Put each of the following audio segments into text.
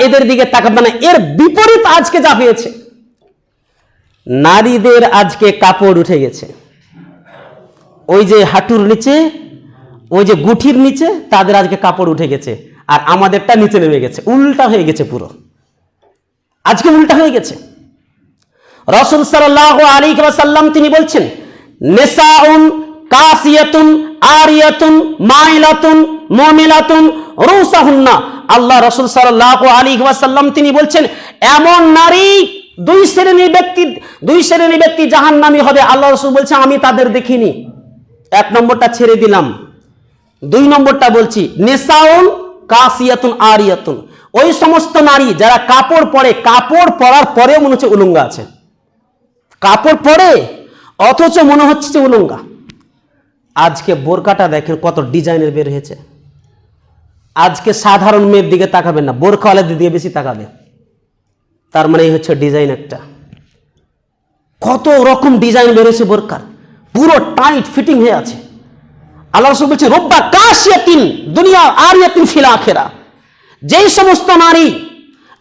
এদের দিকে তাকাবে না। এর বিপরীত আজকে যা হয়েছে নারীদের আজকে কাপড় উঠে গেছে। ওই যে হাঁটুর নিচে, ওই যে গুঠির নিচে, তাদের আজকে কাপড় উঠে গেছে। আর আমাদেরটা নিচে নেমে গেছে। উল্টা হয়ে গেছে পুরো। আজকে উল্টা হয়ে গেছে। রসুল সাল্লাহ আলী সাল্লাম তিনি বলছেন নেশাউন কাসিয়াতুন, আরিয়াতুন, মাইলাতুন, মমিলাতুন, রৌসাহুন্না। আল্লাহ রসুল সাল্লাহ আলী সাল্লাম তিনি বলছেন, এমন নারী দুই শ্রেণির ব্যক্তি, দুই শ্রেণির ব্যক্তি জাহান্নামী হবে। আল্লাহ রসুল বলছে, আমি তাদের দেখিনি। এক নম্বরটা ছেড়ে দিলাম। দুই নম্বরটা বলছি নেশাউন কাসিয়াতুন আরিয়াতুন। ওই সমস্ত নারী যারা কাপড় পরে, কাপড় পরার পরেও মনে হচ্ছে উলঙ্গা আছে। কাপড় পরে, অথচ মনে হচ্ছে উলঙ্গা। আজকে বোরকাটা দেখেন কত ডিজাইনের বের হয়েছে। আজকে সাধারণ মেয়ের দিকে তাকাবেন না বোরখাওয়ালাদের দিকে বেশি তাকাবে। তার মানে এই হচ্ছে ডিজাইন একটা। কত রকম ডিজাইন বেরোছে বোরকার পুরো টাইট ফিটিং হয়ে আছে। আল্লাহ রসুল বলছে, রব্বা কাশিয়াতিন দুনিয়া আরিয়াতিন ফিল আখেরা। যেই সমস্ত নারী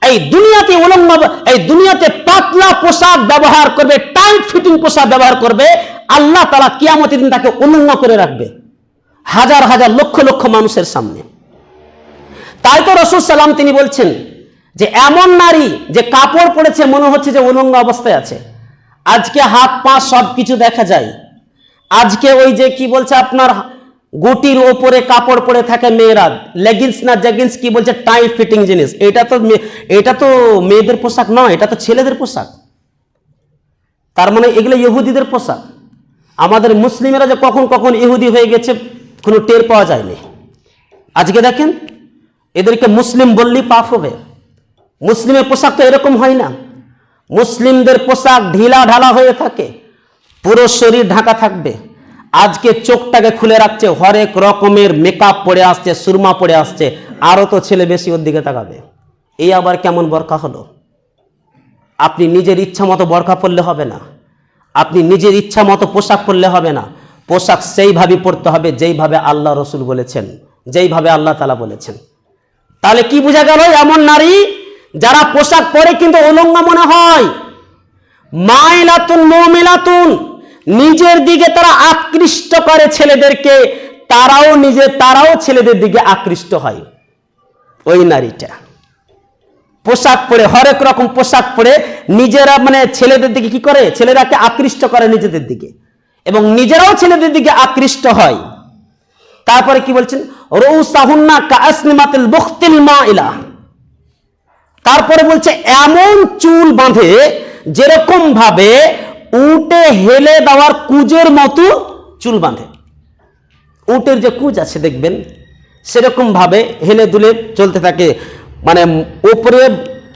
এই দুনিয়াতে উলঙ্গ, এই দুনিয়াতে পাতলা পোশাক ব্যবহার করবে টাইট ফিটিং পোশাক ব্যবহার করবে, আল্লাহ তারা কিয়ামতের দিন তাকে উলঙ্গ করে রাখবে। হাজার হাজার লক্ষ লক্ষ মানুষের সামনে। তাই তো রসুল সাল্লাম তিনি বলছেন যে এমন নারী যে কাপড় পরেছে, মনে হচ্ছে যে উলঙ্গ অবস্থায় আছে। আজকে হাত, পা সব কিছু দেখা যায়। আজকে ওই যে কি বলছে আপনার গুটির ওপরে কাপড় পরে থাকে মেয়েরা লেগিংস না জেগিংস কি বলছে টাইট ফিটিং জিনিস। এটা তো এটা তো মেয়েদের পোশাক নয়, এটা তো ছেলেদের পোশাক। তার মানে এগুলো ইহুদিদের পোশাক। আমাদের মুসলিমেরা যে কখন কখন ইহুদি হয়ে গেছে, কোনো টের পাওয়া যায়নি। আজকে দেখেন এদেরকে মুসলিম বললেই পাপ হবে। মুসলিমের পোশাক তো এরকম হয় না। মুসলিমদের পোশাক ঢিলা ঢালা হয়ে থাকে। পুরো শরীর ঢাকা থাকবে। আজকে চোখটাকে খুলে রাখছে, হরেক রকমের মেকআপ পরে আসছে, সুরমা পরে আসছে আরও তো ছেলে বেশি ওর দিকে তাকাবে। এই আবার কেমন বরকা হলো? আপনি নিজের ইচ্ছা মতো বরকা পরলে হবে না। আপনি নিজের ইচ্ছা মতো পোশাক পরলে হবে না। পোশাক সেইভাবে পরতে হবে, যেইভাবে আল্লাহ রসুল বলেছেন, যেইভাবে আল্লাহ তালা বলেছেন। তাহলে কি বোঝা গেল, এমন নারী যারা পোশাক পরে কিন্তু উলঙ্গ মনে হয়? মাইলাতুন মোমিলাতুন, নিজের দিকে তারা আকৃষ্ট করে ছেলেদেরকে, তারাও নিজে, তারাও ছেলেদের দিকে আকৃষ্ট হয়। ওই নারীটা। পোশাক পরে, হরেক রকম পোশাক পরে নিজেরা মানে ছেলেদের দিকে কি করে? ছেলেরাকে আকৃষ্ট করে নিজেদের দিকে। এবং নিজেরাও ছেলেদের দিকে আকৃষ্ট হয়। তারপরে কি বলছেন? রৌসাহুন্না মাইলা। তারপরে বলছে, এমন চুল বাঁধে যেরকম ভাবে উটে হেলে দেওয়ার কুজের মতো চুল বাঁধে। উটের যে কুজ আছে, দেখবেন সেরকম ভাবে হেলে দুলে চলতে থাকে। মানে উপরে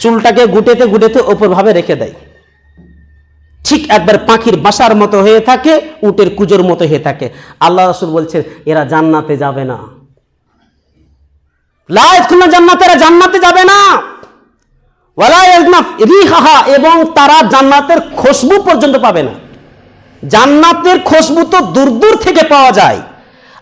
চুলটাকে গুটেতে গুটেতে ওপর ভাবে রেখে দেয়। ঠিক একবার পাখির বাসার মতো হয়ে থাকে, উটের কুজোর মতো হয়ে থাকে। আল্লাহ রসুল বলছেন, এরা জান্নাতে যাবে না। লাইফ জান্নাতে, এরা জান্নাতে যাবে না। রিহাহা, এবং তারা জান্নাতের খুশবু পর্যন্ত পাবে না। জান্নাতের খুশবু তো দূর দূর থেকে পাওয়া যায়।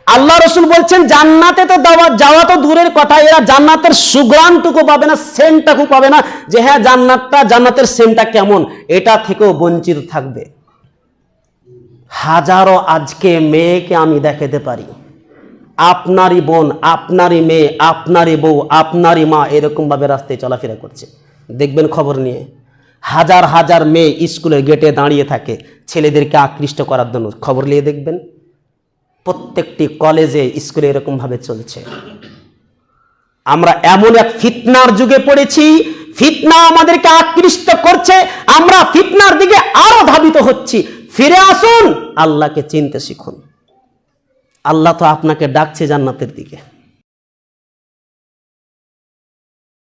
আল্লাহ রসুল বলছেন, জান্নাতে তো দেওয়া যাওয়া তো দূরের কথা, এরা জান্নাতের সুগ্রানটুকু পাবে না, সেন্টটুকু পাবে না, যে হ্যাঁ জান্নাতটা, জান্নাতের সেন্টটা কেমন? এটা থেকেও বঞ্চিত থাকবে। হাজারো আজকে মেয়েকে আমি দেখাতে পারি। আপনারই বোন, আপনারই মেয়ে, আপনারই বউ, আপনারই মা এরকমভাবে রাস্তায় চলাফেরা করছে। দেখবেন খবর নিয়ে। হাজার হাজার মেয়ে স্কুলের গেটে দাঁড়িয়ে থাকে, ছেলেদেরকে আকৃষ্ট করার জন্য। খবর নিয়ে দেখবেন। প্রত্যেকটি কলেজে স্কুলে এরকমভাবে চলছে। আমরা এমন এক ফিতনার যুগে পড়েছি, ফিতনা আমাদেরকে আকৃষ্ট করছে, আমরা ফিতনার দিকে আরও ধাবিত হচ্ছি। ফিরে আসুন, আল্লাহকে চিনতে শিখুন। আল্লাহ তো আপনাকে ডাকছে জান্নাতের দিকে।